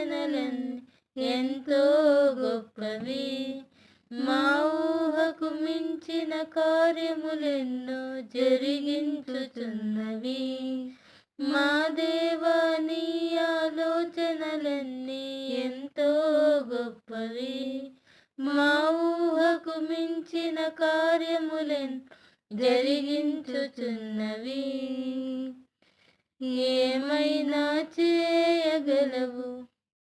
ఆలోచనలన్నీ ఎంతో గొప్పవి. మా ఊహకు మించిన కార్యములెన్నో జరిగించుచున్నవి. మా దేవాని ఆలోచనలన్నీ ఎంతో గొప్పవి. మా ఊహకు మించిన కార్యములెన్ జరిగించుచున్నవి. ఏమైనా చేయగలవు?